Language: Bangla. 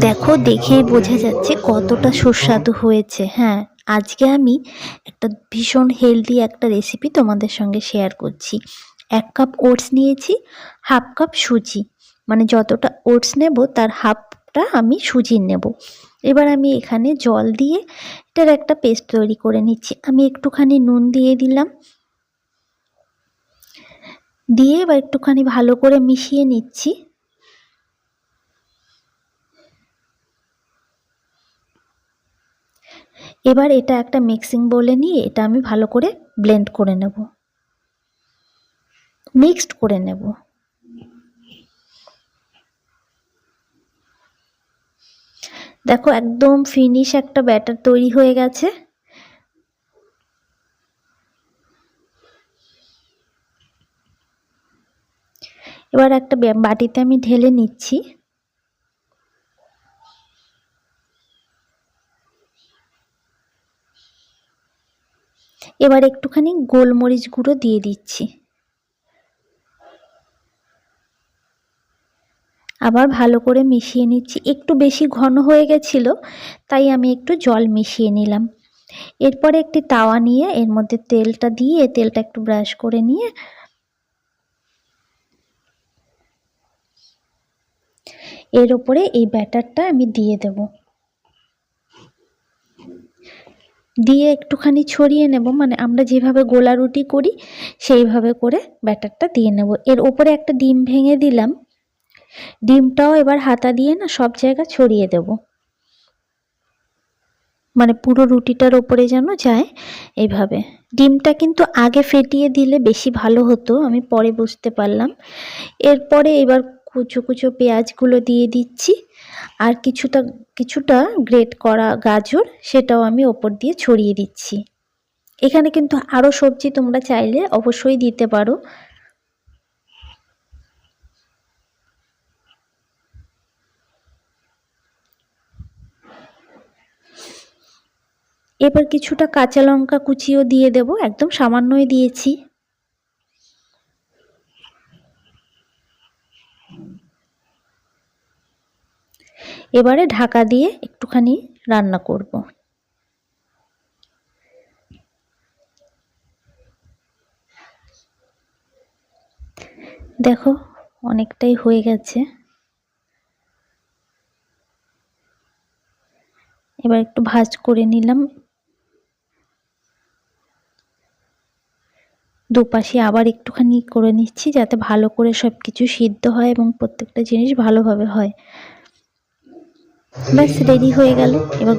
দেখো, দেখেই বোঝা যাচ্ছে কতটা সুস্বাদু হয়েছে। হ্যাঁ আজকে আমি একটা ভীষণ হেলদি একটা রেসিপি তোমাদের সঙ্গে শেয়ার করছি। এক কাপ ওটস নিয়েছি হাফ কাপ সুজি। মানে যতটা ওটস নেব, তার হাফটা আমি সুজির নেব। এবার আমি এখানে জল দিয়ে এটার একটা পেস্ট তৈরি করে নিচ্ছি। আমি একটুখানি নুন দিয়ে দিলাম। দিয়ে এবার একটুখানি ভালো করে মিশিয়ে নিচ্ছি। এবার এটা একটা মিক্সিং বলে নিয়ে এটা আমি ভালো করে ব্লেন্ড করে নেব। মিক্সড করে নেব। দেখো একদম ফিনিশ একটা ব্যাটার তৈরি হয়ে গেছে। এবার একটা বাটিতে আমি ঢেলে নিচ্ছি। এবার একটুখানি গোলমরিচ গুঁড়ো দিয়ে দিচ্ছি। আবার ভালো করে মিশিয়ে নিচ্ছি। একটু বেশি ঘন হয়ে গেছিল, তাই আমি একটু জল মিশিয়ে নিলাম। এরপরে একটি তাওয়া নিয়ে এর মধ্যে তেলটা দিয়ে, তেলটা একটু ব্রাশ করে নিয়ে এর ওপরে এই ব্যাটারটা আমি দিয়ে দেবো। দিয়ে একটুখানি ছড়িয়ে নেব। মানে আমরা যেভাবে গোলা রুটি করি, সেইভাবে করে ব্যাটারটা দিয়ে নেব। এর ওপরে একটা ডিম ভেঙে দিলাম। ডিমটাও এবার হাতা দিয়ে না সব জায়গা ছড়িয়ে দেব। মানে পুরো রুটিটার ওপরে যেন যায় এইভাবে ডিমটা কিন্তু আগে ফেটিয়ে দিলে বেশি ভালো হতো, আমি পরে বুঝতে পারলাম। এরপরে এবার কুচো কুচো পেঁয়াজগুলো দিয়ে দিচ্ছি। আর কিছুটা কিছুটা গ্রেট করা গাজর সেটাও আমি ওপর দিয়ে ছড়িয়ে দিচ্ছি। এখানে কিন্তু আরও সবজি তোমরা চাইলে অবশ্যই দিতে পারো। এবার কিছুটা কাঁচা লঙ্কা কুচিও দিয়ে দেব, একদম সামান্যই দিয়েছি। এবারে ঢাকা দিয়ে একটুখানি রান্না করব। দেখো, অনেকটাই হয়ে গেছে। এবার একটু ভাজ করে নিলাম। দুপাশে আবার একটুখানি করে নিচ্ছি যাতে ভালো করে সব কিছু সিদ্ধ হয় এবং প্রত্যেকটা জিনিস ভালোভাবে হয়। ব্যাস রেডি হয়ে গেল। এবার